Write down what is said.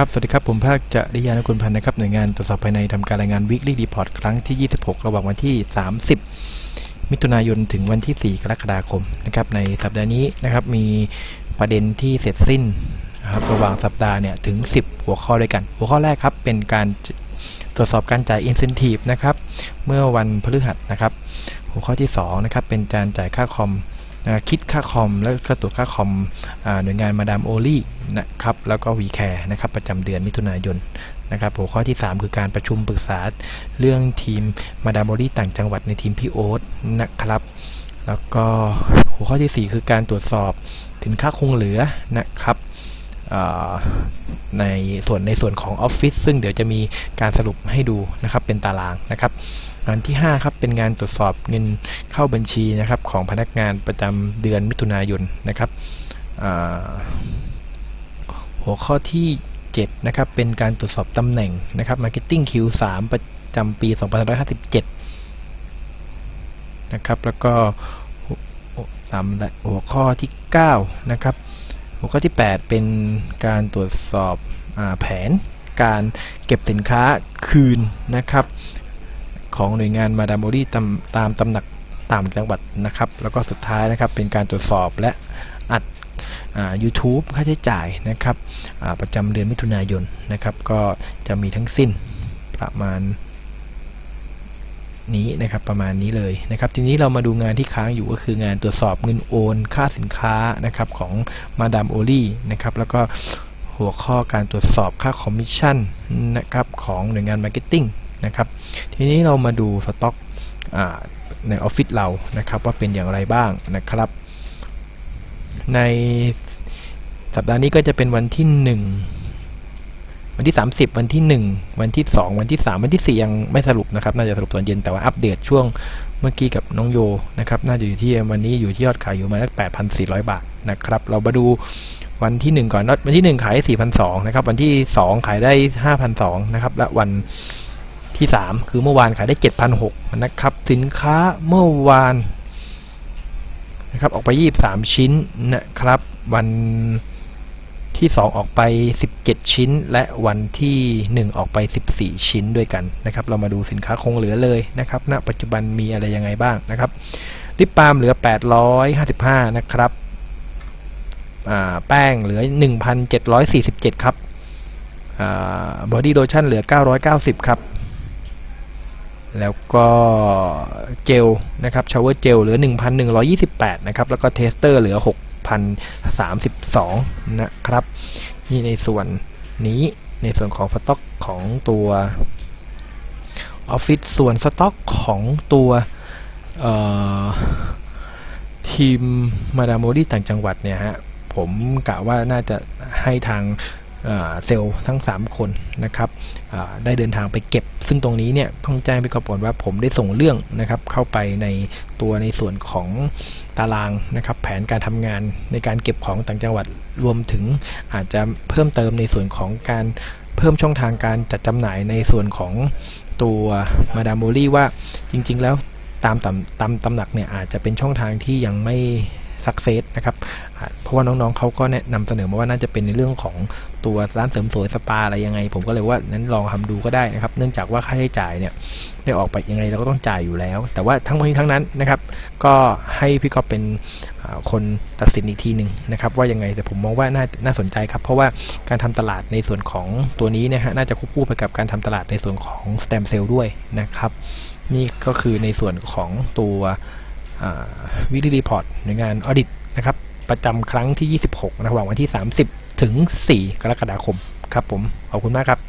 ครับ สวัสดีครับ ผมภาคจริยานกุลพันธ์นะครับ หน่วยงานตรวจสอบภายในทำการรายงาน weekly report ครั้งที่ 26 ระหว่างวันที่ 30 มิถุนายน ถึงวันที่ 4 กรกฎาคมนะครับ ในสัปดาห์นี้นะครับ มีประเด็นที่เสร็จสิ้นนะครับ ระหว่างสัปดาห์เนี่ย ถึง 10 หัวข้อด้วยกัน หัวข้อแรกครับ เป็นการตรวจสอบการจ่าย incentive นะครับ เมื่อวันพฤหัสนะครับ หัวข้อที่2นะครับ เป็นการจ่ายค่าคอม คิดค่าคอม และก็ตัวค่าคอมหน่วยงานมาดามโอลี่นะครับแล้วก็วีแคร์นะครับประจำเดือนมิถุนายนนะครับหัวข้อที่ 3 คือการประชุมปรึกษาเรื่องทีมมาดามโอลี่ต่างจังหวัดในทีมพี่โอ๊ตนะครับ แล้วก็หัวข้อที่ 4 คือการตรวจสอบสินค้าคงเหลือนะครับ ในส่วนในส่วนของออฟฟิศซึ่งเดี๋ยวจะมีการสรุปให้ดูนะครับเป็นตารางนะครับงานที่5ครับเป็นงานตรวจสอบเงินเข้าบัญชีนะครับของพนักงานประจำเดือนมิถุนายนนะครับหัวข้อที่7นะครับเป็นการตรวจสอบตำแหน่งนะครับ Marketing Q3 ประจำปี2557นะครับแล้วก็หัวสามหัวข้อที่9นะครับ หัวข้อที่ 8 เป็นการตรวจสอบอแผน การเก็บสินค้าคืนนะครับ ของหน่วยงานมาดามโอรี่ตามตามตำหนักตามจังหวัดนะครับ แล้วก็สุดท้ายนะครับเป็นการตรวจสอบและอัดอ่า YouTube ค่าใช้จ่ายนะครับประจำเดือนมิถุนายนนะครับ ก็จะมีทั้งสิ้นประมาณ นี้นะครับประมาณนี้เลยนะครับทีนี้เรามาดูงานที่ค้างอยู่ก็คืองานตรวจสอบเงินโอน ค่าสินค้านะครับของมาดามโอลี่นะครับแล้วก็หัวข้อการตรวจสอบค่าคอมมิชชั่นนะครับของหน่วยงานมาร์เก็ตติ้งนะครับทีนี้เรามาดูสต็อกอในออฟฟิศเรานะครับว่าเป็นอย่างไรบ้างนะครับ ในสัปดาห์นี้ก็จะเป็นวันที่หนึ่ง วันที่ 30 วันที่ 1 วันที่ 2 วันที่ 3 วันที่ 4 ยังไม่สรุปนะครับ น่าจะสรุปตอนเย็นแต่ว่าอัปเดตช่วงเมื่อกี้กับน้องโยนะครับ น่าจะอยู่ที่วันนี้อยู่ที่ยอดขายอยู่ประมาณ8,400 บาทนะครับ เรามาดูวันที่ 1 ก่อนวันที่ 1 ขายได้4,200นะครับ วันที่ 2 ขายได้ 5,200นะครับ และวันที่สามคือเมื่อวานขายได้เจ็ดพันหกนะครับ สินค้าเมื่อวานนะครับ ออกไปยี่สามชิ้นนะครับ วัน ที่สองออกไปสิบเจ็ดชิ้น และวันที่หนึ่งออกไปสิบสี่ชิ้นด้วยกันนะครับ เรามาดูสินค้าคงเหลือเลยนะครับณปัจจุบันมีอะไรยังไงบ้างนะครับลิปปาล์มเหลือแปดร้อยห้าสิบห้านะครับแป้งเหลือหนึ่งพันเจ็ดร้อยสี่สิบเจ็ดครับบอดี้โลชั่นเหลือเก้าร้อยเก้าสิบครับ แล้วก็เจลนะครับชาวเวอร์เจลเหลือ 1,128 นะครับ แล้วก็เทสเตอร์เหลือ 2032 นะครับ นี่ในส่วนนี้ในส่วนของสต็อกของตัวออฟฟิศส่วนสต็อกของตัวทีมมาดามโมดี้ต่างจังหวัดเนี่ยฮะผมกะว่าน่าจะให้ทาง เซลล์ทั้ง 3 คนนะครับได้เดินทางไปเก็บ ซึ่งตรงนี้เนี่ยต้องแจ้งไปก่อนว่าผมได้ส่งเรื่องนะครับเข้าไปในตัวในส่วนของตารางนะครับแผนการทำงานในการเก็บของต่างจังหวัดรวมถึงอาจจะเพิ่มเติมในส่วนของการเพิ่มช่องทางการจัดจำหน่ายในส่วนของตัวมาดามโมลี่ว่าจริง ๆ แล้วตามตำตามตำหนักเนี่ยอาจจะเป็นช่องทางที่ยังไม่ สักเซสนะครับเพราะว่าน้องๆเขาก็แนะนำเสนอมาว่าน่าจะเป็นในเรื่องของตัวร้านเสริมสวยสปาอะไรยังไง ผมก็เลยว่านั้นลองทำดูก็ได้นะครับ เนื่องจากว่าค่าใช้จ่ายเนี่ยได้ออกไปยังไงเราก็ต้องจ่ายอยู่แล้ว แต่ว่าทั้งนี้ทั้งนั้นนะครับ ก็ให้พี่ก็เป็นคนตัดสินอีกทีหนึ่งนะครับ ว่ายังไงแต่ผมมองว่าน่าน่าสนใจครับ เพราะว่าการทำตลาดในส่วนของตัวนี้นะฮะน่าจะควบคู่ไปกับการทำตลาดในส่วนของสแตมเซลล์ด้วยนะครับ นี่ก็คือในส่วนของตัว วิดีรีพอร์ตหน่วยงานออดิตนะครับ ประจำครั้งที่ 26 ระหว่างวันที่ 30 ถึง 4 กรกฎาคม ครับผม ขอบคุณมากครับ